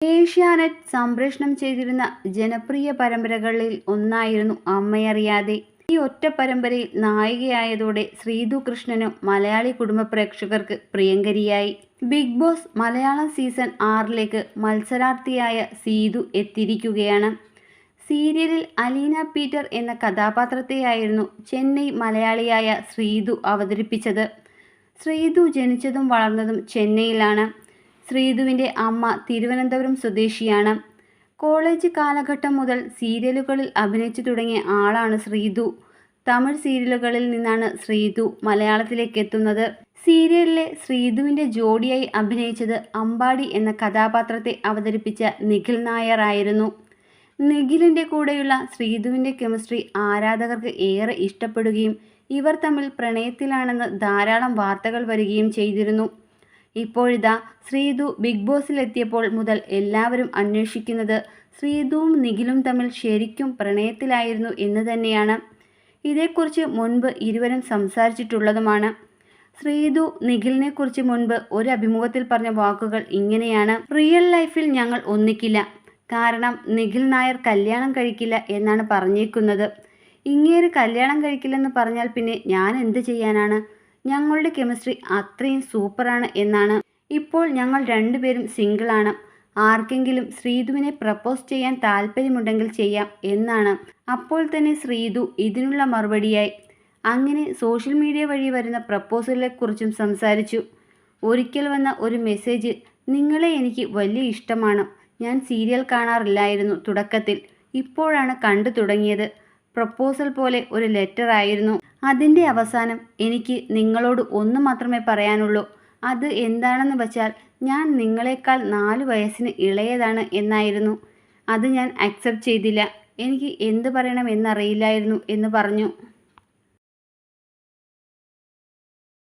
ഏഷ്യാനെറ്റ് സംപ്രേഷണം ചെയ്തിരുന്ന ജനപ്രിയ പരമ്പരകളിൽ ഒന്നായിരുന്നു അമ്മയറിയാതെ. ഈ ഒറ്റ പരമ്പരയിൽ നായികയായതോടെ ശ്രീതു കൃഷ്ണനും മലയാളി കുടുംബ പ്രേക്ഷകർക്ക് പ്രിയങ്കരിയായി. ബിഗ് ബോസ് മലയാളം സീസൺ ആറിലേക്ക് മത്സരാർത്ഥിയായ സീതു എത്തിയിരിക്കുകയാണ്. സീരിയലിൽ അലീന പീറ്റർ എന്ന കഥാപാത്രത്തെയായിരുന്നു ചെന്നൈ മലയാളിയായ ശ്രീതു അവതരിപ്പിച്ചത്. ശ്രീതു ജനിച്ചതും വളർന്നതും ചെന്നൈയിലാണ്. ശ്രീതുവിന്റെ അമ്മ തിരുവനന്തപുരം സ്വദേശിയാണ്. കോളേജ് കാലഘട്ടം മുതൽ സീരിയലുകളിൽ അഭിനയിച്ചു തുടങ്ങിയ ആളാണ് ശ്രീധു. തമിഴ് സീരിയലുകളിൽ നിന്നാണ് ശ്രീധു മലയാളത്തിലേക്ക് എത്തുന്നത്. സീരിയലിലെ ശ്രീധുവിന്റെ ജോഡിയായി അഭിനയിച്ചത് അമ്പാടി എന്ന കഥാപാത്രത്തെ അവതരിപ്പിച്ച നിഖിൽ നായർ ആയിരുന്നു നിഖിലിന്റെ കൂടെയുള്ള ശ്രീധുവിന്റെ കെമിസ്ട്രി ആരാധകർക്ക് ഏറെ ഇഷ്ടപ്പെടുകയും ഇവർ തമ്മിൽ പ്രണയത്തിലാണെന്ന് ധാരാളം വാർത്തകൾ വരികയും ചെയ്തിരുന്നു. ഇപ്പോഴിതാ ശ്രീതു ബിഗ് ബോസിലെത്തിയപ്പോൾ മുതൽ എല്ലാവരും അന്വേഷിക്കുന്നത് ശ്രീതുവും നിഖിലും തമ്മിൽ ശരിക്കും പ്രണയത്തിലായിരുന്നു എന്ന് തന്നെയാണ്. ഇതേക്കുറിച്ച് മുൻപ് ഇരുവരും സംസാരിച്ചിട്ടുള്ളതുമാണ്. ശ്രീതു നിഖിലിനെക്കുറിച്ച് മുൻപ് ഒരു അഭിമുഖത്തിൽ പറഞ്ഞ വാക്കുകൾ ഇങ്ങനെയാണ്. റിയൽ ലൈഫിൽ ഞങ്ങൾ ഒന്നിക്കില്ല. കാരണം നിഖിൽ നായർ കല്യാണം കഴിക്കില്ല എന്നാണ് പറഞ്ഞേക്കുന്നത്. ഇങ്ങേര് കല്യാണം കഴിക്കില്ലെന്ന് പറഞ്ഞാൽ പിന്നെ ഞാൻ എന്ത് ചെയ്യാനാണ്? ഞങ്ങളുടെ കെമിസ്ട്രി അത്രയും സൂപ്പറാണ് എന്നാണ് ഇപ്പോൾ ഞങ്ങൾ രണ്ടുപേരും സിംഗിളാണ്. ആർക്കെങ്കിലും ശ്രീതുവിനെ പ്രപ്പോസ് ചെയ്യാൻ താല്പര്യമുണ്ടെങ്കിൽ ചെയ്യാം എന്നാണ്. അപ്പോൾ തന്നെ ശ്രീതു ഇതിനുള്ള മറുപടിയായി. അങ്ങനെ സോഷ്യൽ മീഡിയ വഴി വരുന്ന പ്രപ്പോസലിനെക്കുറിച്ചും സംസാരിച്ചു. ഒരിക്കൽ വന്ന ഒരു മെസ്സേജ് നിങ്ങളെ എനിക്ക് വലിയ ഇഷ്ടമാണ്. ഞാൻ സീരിയൽ കാണാറില്ലായിരുന്നു തുടക്കത്തിൽ. ഇപ്പോഴാണ് കണ്ടു തുടങ്ങിയത്. പ്രപ്പോസൽ പോലെ ഒരു ലെറ്റർ ആയിരുന്നു. അതിന്റെ അവസാനം എനിക്ക് നിങ്ങളോട് ഒന്ന് മാത്രമേ പറയാനുള്ളൂ. അത് എന്താണെന്ന് വച്ചാൽ ഞാൻ നിങ്ങളെക്കാൾ നാല് വയസ്സിന് ഇളയതാണ് എന്നായിരുന്നു. അത് ഞാൻ അക്സെപ്റ്റ് ചെയ്തില്ല. എനിക്ക് എന്ത് പറയണമെന്നറിയില്ലായിരുന്നു എന്ന് പറഞ്ഞു.